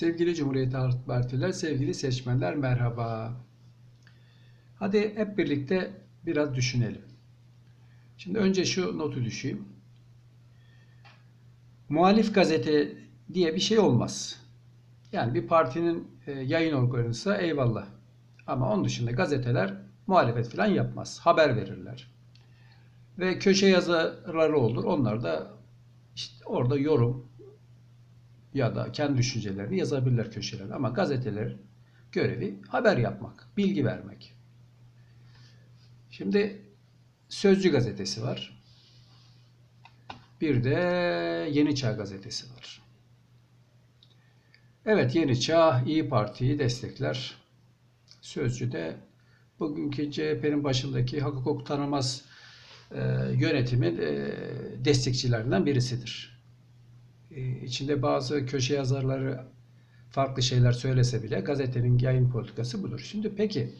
Sevgili Cumhuriyet Halk Partiler, sevgili seçmenler merhaba. Hadi hep birlikte biraz düşünelim. Şimdi önce şu notu düşeyim. Muhalif gazete diye bir şey olmaz. Yani bir partinin e, yayın organıysa eyvallah. Ama onun dışında gazeteler muhalefet falan yapmaz. Haber verirler. Ve köşe yazarları olur. Onlar da işte orada yorum ya da kendi düşüncelerini yazabilirler köşelere. Ama gazeteler görevi haber yapmak, bilgi vermek. Şimdi Sözcü gazetesi var. Bir de Yeni Çağ gazetesi var. Evet Yeni Çağ İyi Parti'yi destekler. Sözcü de bugünkü CHP'nin başındaki hak hukuk tanımaz e, yönetimin e, destekçilerinden birisidir. E, içinde bazı köşe yazarları farklı şeyler söylese bile gazetenin yayın politikası budur. Şimdi peki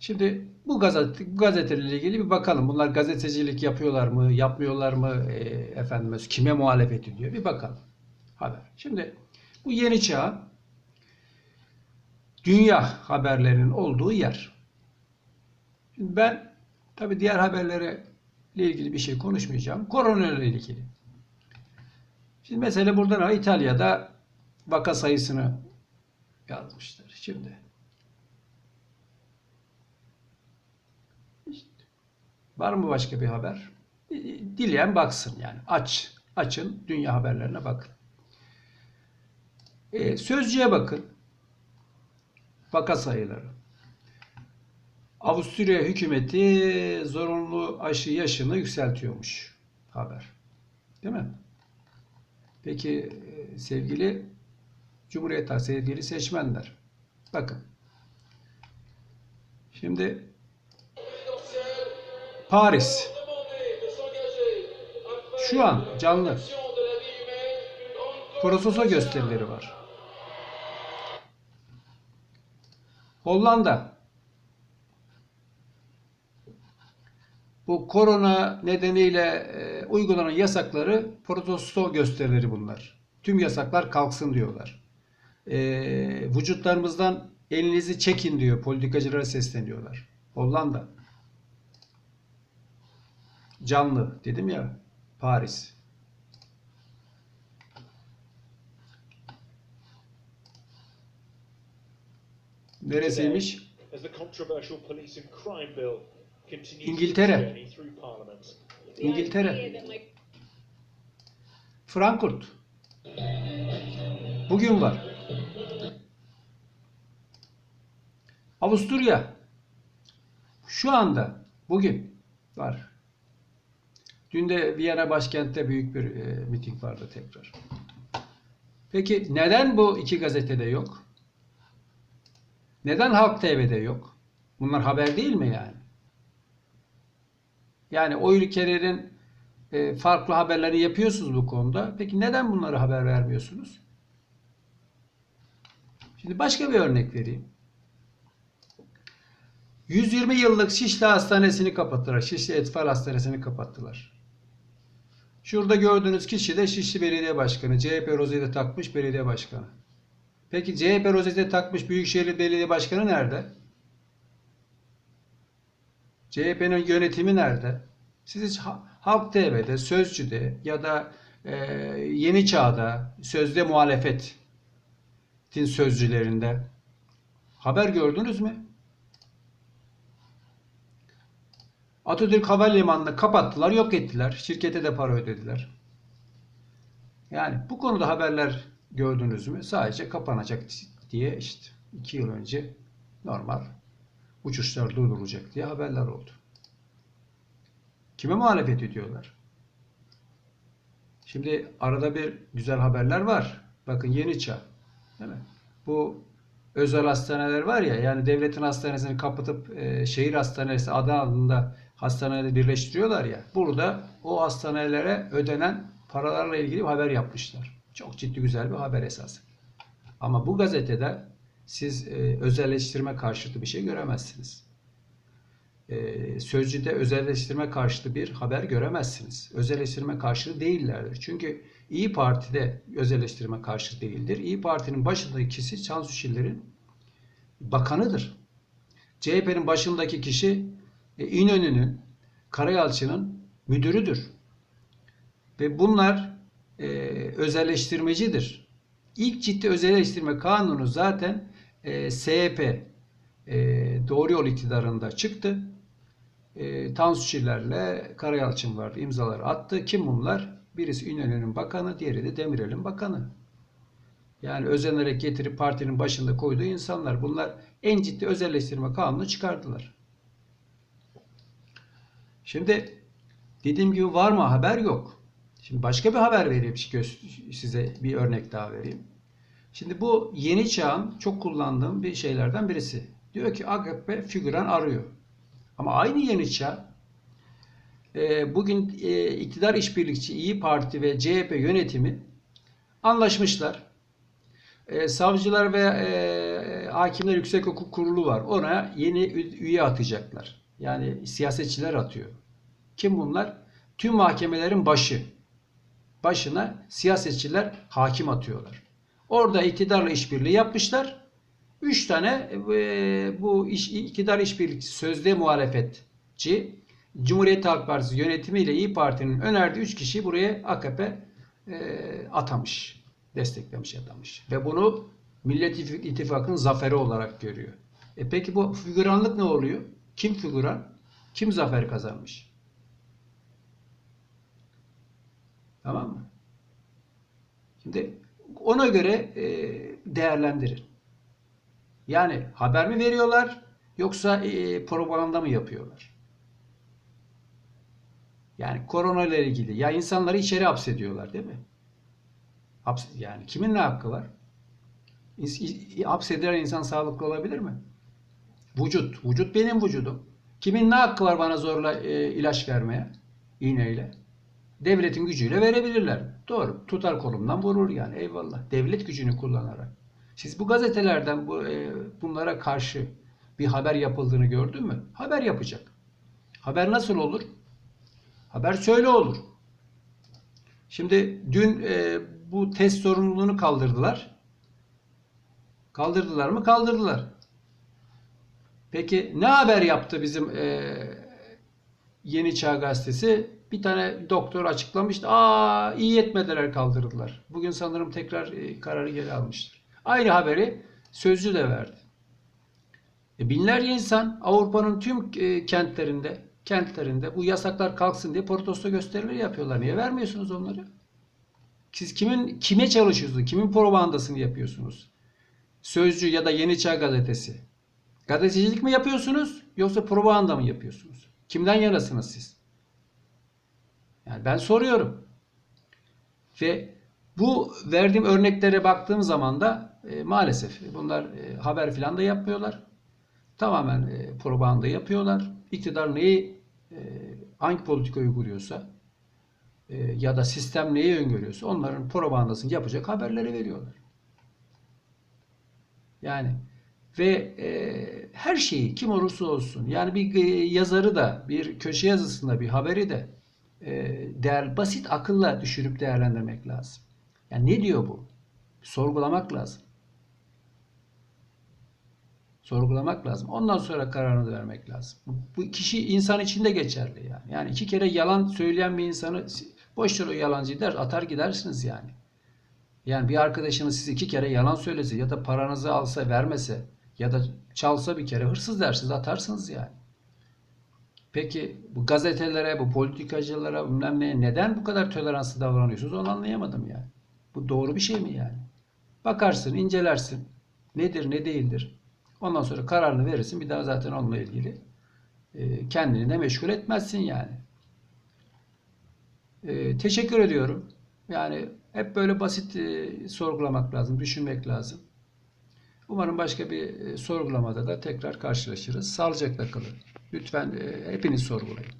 Şimdi bu gazete, bu gazetelerle ilgili bir bakalım. Bunlar gazetecilik yapıyorlar mı, yapmıyorlar mı? E, efendim kime muhalefet ediyor? Bir bakalım. Haber. Şimdi bu yeni çağ dünya haberlerinin olduğu yer. Şimdi ben tabi diğer haberlere ile ilgili bir şey konuşmayacağım. Korona ile ilgili. Şimdi mesela buradan İtalya'da vaka sayısını yazmışlar. Şimdi Var mı başka bir haber? Dileyen baksın yani. Aç. Açın. Dünya haberlerine bakın. E, sözcüye bakın. Vaka sayıları. Avusturya hükümeti zorunlu aşı yaşını yükseltiyormuş. Haber. Değil mi? Peki e, sevgili Cumhuriyet Halk, sevgili seçmenler. Bakın. Şimdi Paris. Şu an canlı. Prososo gösterileri var. Hollanda. Bu korona nedeniyle e, uygulanan yasakları protesto gösterileri bunlar. Tüm yasaklar kalksın diyorlar. E, vücutlarımızdan elinizi çekin diyor. Politikacılara sesleniyorlar. Hollanda. Canlı dedim ya Paris. Neresiymiş? As the controversial police and crime bill İngiltere. İngiltere. Frankfurt. Bugün var. Avusturya. Şu anda bugün var. Dün de Viyana başkentte büyük bir e, miting vardı tekrar. Peki neden bu iki gazetede yok? Neden Halk TV'de yok? Bunlar haber değil mi yani? Yani o ülkelerin e, farklı haberleri yapıyorsunuz bu konuda. Peki neden bunları haber vermiyorsunuz? Şimdi başka bir örnek vereyim. 120 yıllık Şişli Hastanesi'ni kapattılar. Şişli Etfal Hastanesi'ni kapattılar. Şurada gördüğünüz kişi de Şişli Belediye Başkanı. CHP rozeti takmış belediye başkanı. Peki CHP rozeti takmış Büyükşehir Belediye Başkanı nerede? CHP'nin yönetimi nerede? Siz hiç Ha- Halk TV'de, Sözcü'de ya da e, Yeni Çağ'da, Sözde Muhalefet'in sözcülerinde haber gördünüz mü? Atatürk Havalimanı'nı kapattılar, yok ettiler. Şirkete de para ödediler. Yani bu konuda haberler gördünüz mü? Sadece kapanacak diye işte iki yıl önce normal uçuşlar durdurulacak diye haberler oldu. Kime muhalefet ediyorlar? Şimdi arada bir güzel haberler var. Bakın Yeni Çağ. Değil mi? Bu özel hastaneler var ya yani devletin hastanesini kapatıp e, şehir hastanesi adı altında hastaneleri birleştiriyorlar ya. Burada o hastanelere ödenen paralarla ilgili bir haber yapmışlar. Çok ciddi güzel bir haber esası. Ama bu gazetede siz e, özelleştirme karşıtı bir şey göremezsiniz. E, Sözcü'de özelleştirme karşıtı bir haber göremezsiniz. Özelleştirme karşıtı değillerdir. Çünkü İyi Parti'de özelleştirme karşı değildir. İyi Parti'nin başındaki kişi Tansu Çiller'in bakanıdır. CHP'nin başındaki kişi e, İnönü'nün, Karayalçı'nın müdürüdür. Ve bunlar e, özelleştirmecidir. İlk ciddi özelleştirme kanunu zaten e, SHP e, Doğru Yol iktidarında çıktı. E, Tansu Çiller'le Karayalçın vardı. imzaları attı. Kim bunlar? Birisi İnönü'nün bakanı, diğeri de Demirel'in bakanı. Yani özenerek getirip partinin başında koyduğu insanlar. Bunlar en ciddi özelleştirme kanunu çıkardılar. Şimdi dediğim gibi var mı haber yok. Şimdi başka bir haber vereyim size bir örnek daha vereyim. Şimdi bu yeni çağın çok kullandığım bir şeylerden birisi. Diyor ki AKP figüran arıyor. Ama aynı yeni çağ e, bugün e, iktidar işbirlikçi İyi Parti ve CHP yönetimi anlaşmışlar. E, savcılar ve hakimler yüksek hukuk kurulu var. Ona yeni üye atacaklar. Yani siyasetçiler atıyor. Kim bunlar? Tüm mahkemelerin başı. Başına siyasetçiler hakim atıyorlar. Orada iktidarla işbirliği yapmışlar. Üç tane e, bu iş, iktidar işbirlikçisi sözde muhalefetçi Cumhuriyet Halk Partisi yönetimiyle İyi Parti'nin önerdiği üç kişiyi buraya AKP e, atamış. Desteklemiş atamış. Ve bunu Millet İttif- İttifakı'nın zaferi olarak görüyor. E peki bu figüranlık ne oluyor? Kim figüran? Kim zafer kazanmış? Tamam mı? Şimdi ona göre e, değerlendirin. Yani haber mi veriyorlar yoksa e, propaganda mı yapıyorlar? Yani korona ile ilgili ya insanları içeri hapsediyorlar değil mi? Haps yani kimin ne hakkı var? Hapsedilen insan sağlıklı olabilir mi? Vücut. Vücut benim vücudum. Kimin ne hakkı var bana zorla e, ilaç vermeye? İğneyle. Devletin gücüyle verebilirler. Doğru. Tutar kolumdan vurur yani. Eyvallah. Devlet gücünü kullanarak. Siz bu gazetelerden bu e, bunlara karşı bir haber yapıldığını gördün mü? Haber yapacak. Haber nasıl olur? Haber şöyle olur. Şimdi dün e, bu test sorumluluğunu kaldırdılar. Kaldırdılar mı? Kaldırdılar. Peki ne haber yaptı bizim e, Yeni Çağ Gazetesi? Bir tane doktor açıklamıştı. Aa iyi etmediler kaldırdılar. Bugün sanırım tekrar e, kararı geri almıştır. Aynı haberi Sözcü de verdi. E, binlerce insan Avrupa'nın tüm e, kentlerinde kentlerinde bu yasaklar kalksın diye protesto gösterileri yapıyorlar. Niye vermiyorsunuz onları? Siz kimin kime çalışıyorsunuz? Kimin propagandasını yapıyorsunuz? Sözcü ya da Yeni Çağ gazetesi. Gazetecilik mi yapıyorsunuz yoksa propaganda mı yapıyorsunuz? Kimden yanasınız siz? Yani ben soruyorum. Ve bu verdiğim örneklere baktığım zaman da e, maalesef bunlar e, haber falan da yapmıyorlar. Tamamen e, propaganda yapıyorlar. İktidar neyi e, hangi politika uyguluyorsa e, ya da sistem neyi öngörüyorsa onların propagandasını yapacak haberleri veriyorlar. Yani ve e, her şeyi kim olursa olsun yani bir e, yazarı da bir köşe yazısında bir haberi de değer basit akılla düşürüp değerlendirmek lazım. Yani ne diyor bu? Sorgulamak lazım. Sorgulamak lazım. Ondan sonra kararını vermek lazım. Bu, bu kişi insan içinde geçerli yani. Yani iki kere yalan söyleyen bir insanı boş ver o yalancı der atar gidersiniz yani. Yani bir arkadaşınız siz iki kere yalan söylese ya da paranızı alsa vermese ya da çalsa bir kere hırsız dersiniz atarsınız yani. Peki bu gazetelere, bu politikacılara bilmem neye neden bu kadar toleranslı davranıyorsunuz onu anlayamadım yani. Bu doğru bir şey mi yani? Bakarsın, incelersin. Nedir, ne değildir. Ondan sonra kararını verirsin. Bir daha zaten onunla ilgili e, kendini de meşgul etmezsin yani. E, teşekkür ediyorum. Yani hep böyle basit e, sorgulamak lazım, düşünmek lazım. Umarım başka bir e, sorgulamada da tekrar karşılaşırız. Sağlıcakla kalın. Lütfen e, hepiniz sorgulayın.